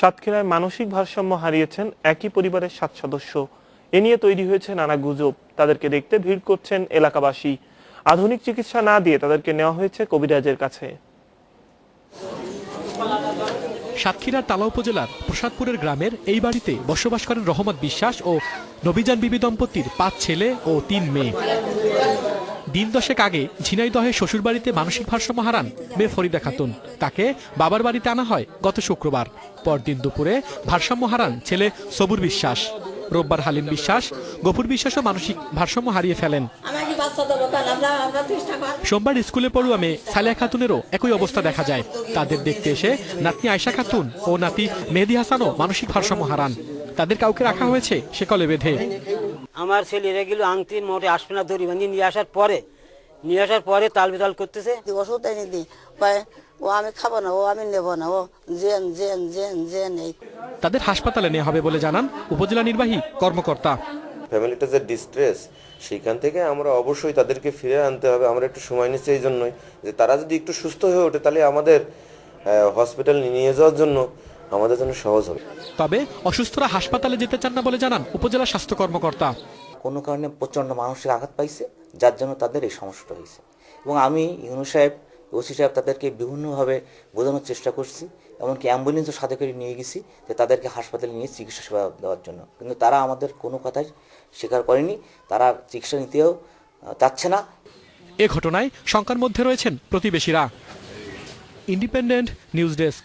সাতক্ষীরায় মানসিক ভারসাম্য হারিয়েছেন একই পরিবারের সাত সদস্য। এ নিয়ে তৈরি হয়েছে নানা গুজব। তাদেরকে দেখতে ভিড় করছেন এলাকাবাসী। আধুনিক চিকিৎসা না দিয়ে তাদেরকে নেওয়া হয়েছে কবিরাজের কাছে। সাতক্ষীরার তালা উপজেলার প্রসাদপুরের গ্রামের এই বাড়িতে বসবাস করেন রহমত বিশ্বাস ও নবীজান বিবি দম্পতির পাঁচ ছেলে ও তিন মেয়ে। দিন দশেক আগে ঝিনাইদহে শ্বশুরবাড়িতে মানসিক ভারসাম্য হারান মেয়ে ফরিদা খাতুন। তাকে বাবার বাড়িতে আনা হয় গত শুক্রবার। পরদিন দুপুরে ভারসাম্য হারান ছেলে সবুর বিশ্বাস। রোববার হালিম বিশ্বাস, গফুর বিশ্বাসও মানসিক ভারসাম্য হারিয়ে ফেলেন। সোমবার স্কুলে পড়ুয়া মেয়ে সালিয়া খাতুনেরও একই অবস্থা দেখা যায়। তাদের দেখতে এসে নাতনি আয়শা খাতুন ও নাতি মেহেদি হাসানও মানসিক ভারসাম্য হারান। তাদের কাউকে রাখা হয়েছে সেকলে বেঁধে। আমার ছেলেরা গেল আংটি মোটে আসবে না দড়ি বাঁধিয়ে নিয়ে আসার পরে নিয়ে আসার পরে তাল বেতাল করতেছে। ওষুধ এনে দিই ও আমি খাব না ও আমি নেব না ও জেন জেন জেন জেন এই। তাদের হাসপাতালে নেওয়া হবে বলে জানান উপজেলা নির্বাহী কর্মকর্তা। ফ্যামিলিটা যে ডিস্ট্রেস সেইখান থেকে আমরা অবশ্যই তাদেরকে ফিরে আনতে হবে। আমরা একটু সময় নিচ্ছি এই জন্যই যে তারা যদি একটু সুস্থ হয়ে ওঠে তাহলে আমাদের হসপিটাল নিয়ে যাওয়ার জন্য আমাদের জন্য সহজ হবে। তবে অসুস্থরা হাসপাতালে যেতে চান না বলে জানান উপজেলা স্বাস্থ্য কর্মকর্তা। কোনো কারণে প্রচণ্ড মানসিক আঘাত পাইছে যার জন্য তাদের এই সমস্যাটা হয়েছে। এবং আমি ইউনু সাহেব ওসি সাহেব তাদেরকে বিভিন্নভাবে বোঝানোর চেষ্টা করছি এমনকি অ্যাম্বুলেন্সও সাথে করে নিয়ে গেছি যে তাদেরকে হাসপাতালে নিয়ে চিকিৎসা সেবা দেওয়ার জন্য। কিন্তু তারা আমাদের কোনো কথাই স্বীকার করেনি তারা চিকিৎসা নিতেও চাচ্ছে না। এ ঘটনায় শঙ্কার মধ্যে রয়েছেন প্রতিবেশীরা। Independent news desk.